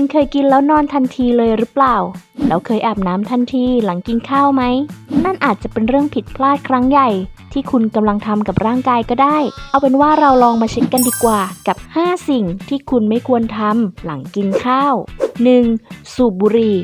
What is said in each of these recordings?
คุณเคยกินแล้วนอนทันทีเลยหรือเปล่า แล้วเคยอาบน้ำทันทีหลังกินข้าวไหม นั่นอาจจะเป็นเรื่องผิดพลาดครั้งใหญ่ ที่คุณกำลังทำกับร่างกายก็ได้ เอาเป็นว่าเราลองมาเช็คกันดีกว่ากับ 5 สิ่งที่คุณไม่ควรทำหลังกินข้าว 1. สูบบุหรี่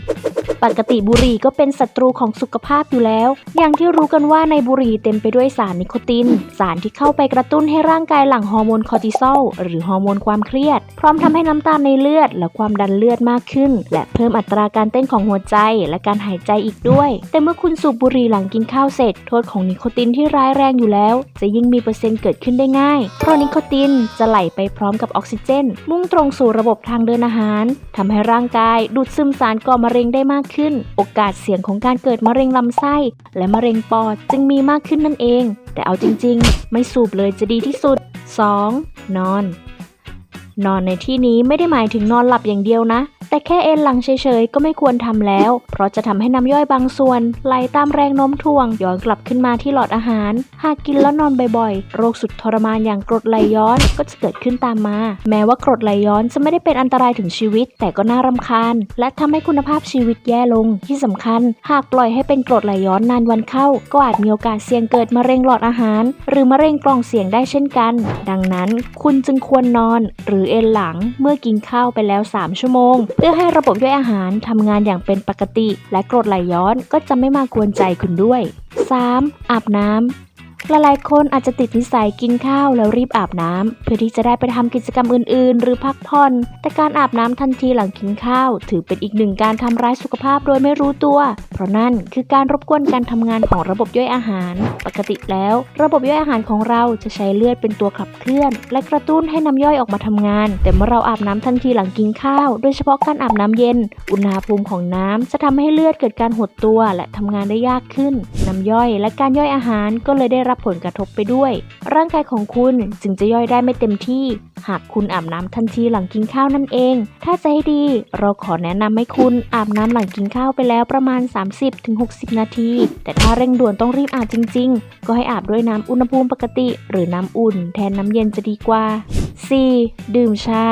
ปกติบุหรี่ก็เป็นศัตรูของสุขภาพอยู่แล้ว อย่างที่รู้กันว่าในบุหรี่เต็มไปด้วยสารนิโคติน สารที่เข้าไปกระตุ้นให้ร่างกายหลั่งฮอร์โมนคอร์ติซอลหรือฮอร์โมนความเครียด พร้อมทำให้น้ำตาลในเลือด และความดันเลือดมากขึ้น และเพิ่มอัตราการเต้นของหัวใจและการหายใจอีกด้วย แต่เมื่อคุณสูบบุหรี่หลังกินข้าวเสร็จ โทษของนิโคตินที่ร้ายแรงอยู่แล้ว จะยิ่งมีเปอร์เซ็นต์เกิดขึ้นได้ง่าย เพราะนิโคตินจะไหลไปพร้อมกับออกซิเจน มุ่งตรงสู่ระบบทางเดินอาหารทำให้ร่างกายดูดซึมสารก่อมะเร็งได้มากขึ้น โอกาสเสี่ยงของการเกิดมะเร็งลำไส้ และมะเร็งปอดจึงมีมากขึ้นนั่นเอง แต่เอาจริง ๆ ไม่สูบเลยจะดีที่สุด 2. นอน นอนในที่นี้ไม่ได้หมายถึงนอนหลับอย่างเดียวนะ แต่แค่เอนหลังเฉยๆ ก็ไม่ควรทำแล้ว เพราะจะทำให้น้ำย่อยบางส่วนไหลตามแรงโน้มถ่วง ย้อนกลับขึ้นมาที่หลอดอาหาร หากกินแล้วนอนบ่อยๆ โรคสุดทรมานอย่างกรดไหลย้อนก็จะเกิดขึ้นตามมา แม้ว่ากรดไหลย้อนจะไม่ได้เป็นอันตรายถึงชีวิต แต่ก็น่ารำคาญ และทำให้คุณภาพชีวิตแย่ลง ที่สำคัญ หากปล่อยให้เป็นกรดไหลย้อนนานวันเข้า ก็อาจมีโอกาสเสี่ยงเกิดมะเร็งหลอดอาหาร หรือมะเร็งกล่องเสียงได้เช่นกัน ดังนั้น คุณจึงควรนอน หรือเอนหลังเมื่อกินข้าวไปแล้ว 3 ชั่วโมงพื่อให้ระบบย่อยอาหารทำงานอย่างเป็นปกติ และกรดไหลย้อนก็จะไม่มากวนใจคุณด้วย 3. อาบน้ำหลายๆคนอาจจะติดนิสัยกินข้าวแล้วรีบอาบน้ำเพื่อที่จะได้ไปทำกิจกรรมอื่น ๆ หรือพักผ่อน แต่การอาบน้ำทันทีหลังกินข้าว ถือเป็นอีกหนึ่งการทำร้ายสุขภาพโดยไม่รู้ตัวเพราะนั่นคือการรบกวนการทำงานของระบบย่อยอาหาร ปกติแล้ว ระบบย่อยอาหารของเราจะใช้เลือดเป็นตัวขับเคลื่อน และกระตุ้นให้น้ำย่อยออกมาทำงาน แต่เมื่อเราอาบน้ำทันทีหลังกินข้าว โดยเฉพาะการอาบน้ำเย็น อุณหภูมิของน้ำจะทำให้เลือดเกิดการหดตัวและทำงานได้ยากขึ้น น้ำย่อยและการย่อยอาหารก็เลยได้รับผลกระทบไปด้วย ร่างกายของคุณจึงจะย่อยได้ไม่เต็มที่หากคุณอาบน้ำทันทีหลังกินข้าวนั่นเอง ถ้าจะให้ดี เราขอแนะนำให้คุณอาบน้ำหลังกินข้าวไปแล้วประมาณ 30-60 นาที แต่ถ้าเร่งด่วนต้องรีบอาบจริง ๆ ก็ให้อาบด้วยน้ำอุณหภูมิปกติ หรือน้ำอุ่น แทนน้ำเย็นจะดีกว่า 4. ดื่มชา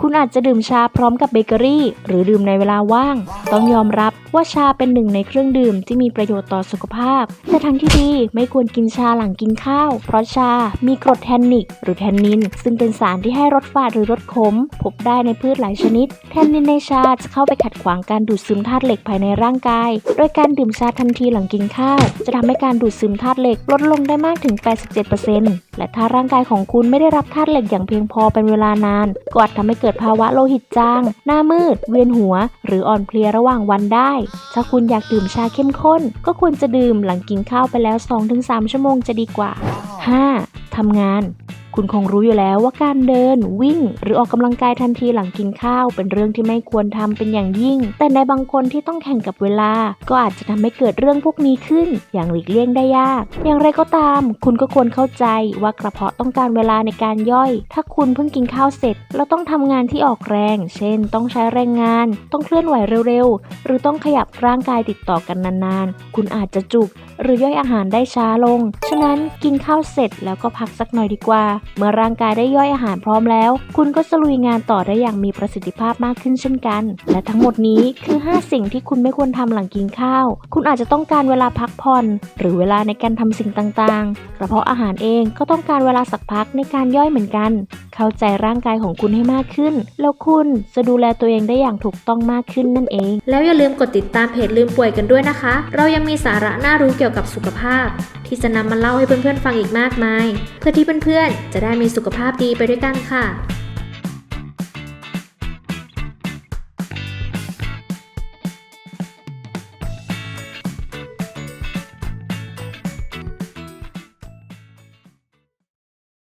คุณอาจจะดื่มชาพร้อมกับเบเกอรี่ หรือดื่มในเวลาว่าง ต้องยอมรับว่าชาเป็นหนึ่งในเครื่องดื่มที่มีประโยชน์ต่อสุขภาพ แต่ทางที่ดีไม่ควรกินชาหลังกินข้าว เพราะชา มีกรดแทนนิก หรือแทนนิน ซึ่งเป็นสารที่ให้รสฝาดหรือรสขม พบได้ในพืชหลายชนิด แทนนินในชาจะเข้าไปขัดขวางการดูดซึมธาตุเหล็กภายในร่างกาย โดยการดื่มชาทันทีหลังกินข้าว จะทำให้การดูดซึมธาตุเหล็กลดลงได้มากถึง 87%และถ้าร่างกายของคุณไม่ได้รับธาตุเหล็กอย่างเพียงพอเป็นเวลานานก็อาจทำให้กิดภาวะโลหิตจาง หน้ามืด เวียนหัว หรืออ่อนเพลียระหว่างวันได้ ถ้าคุณอยากดื่มชาเข้มข้น ก็ควรจะดื่มหลังกินข้าวไปแล้ว 2-3 ชั่วโมงจะดีกว่า 5. ทำงาน คุณคงรู้อยู่แล้วว่าการเดิน วิ่ง หรือออกกำลังกายทันทีหลังกินข้าว เป็นเรื่องที่ไม่ควรทำเป็นอย่างยิ่ง แต่ในบางคนที่ต้องแข่งกับเวลา ก็อาจจะทำให้เกิดเรื่องพวกนี้ขึ้น อย่างหลีกเลี่ยงได้ยาก อย่างไรก็ตาม คุณก็ควรเข้าใจว่ากระเพาะต้องการเวลาในการย่อย ถ้าคุณเพิ่งกินข้าวเสร็จ แล้วต้องทำงานที่ออกแรง เช่น ต้องใช้แรงงาน ต้องเคลื่อนไหวเร็วๆ หรือต้องขยับร่างกายติดต่อกันนานๆ คุณอาจจะจุก หรือย่อยอาหารได้ช้าลง ฉะนั้นกินข้าวเสร็จแล้วก็พักสักหน่อยดีกว่า เมื่อร่างกายได้ย่อยอาหารพร้อมแล้ว คุณก็จะลุยงานต่อได้อย่างมีประสิทธิภาพมากขึ้นเช่นกัน และทั้งหมดนี้คือ 5 สิ่งที่คุณไม่ควรทำหลังกินข้าว คุณอาจจะต้องการเวลาพักผ่อน หรือเวลาในการทำสิ่งต่างๆ กระเพาะอาหารเองก็ต้องการเวลาสักพักในการย่อยเหมือนกัน เข้าใจร่างกายของคุณให้มากขึ้น แล้วคุณจะดูแลตัวเองได้อย่างถูกต้องมากขึ้นนั่นเอง แล้วอย่าลืมกดติดตามเพจลืมป่วยกันด้วยนะคะ เรายังมีสาระน่ารู้เกี่ยวกับสุขภาพ ที่จะนำมาเล่าให้เพื่อนๆฟังอีกมากมาย เพื่อที่เพื่อนๆจะได้มีสุขภาพดีไปด้วยกันค่ะ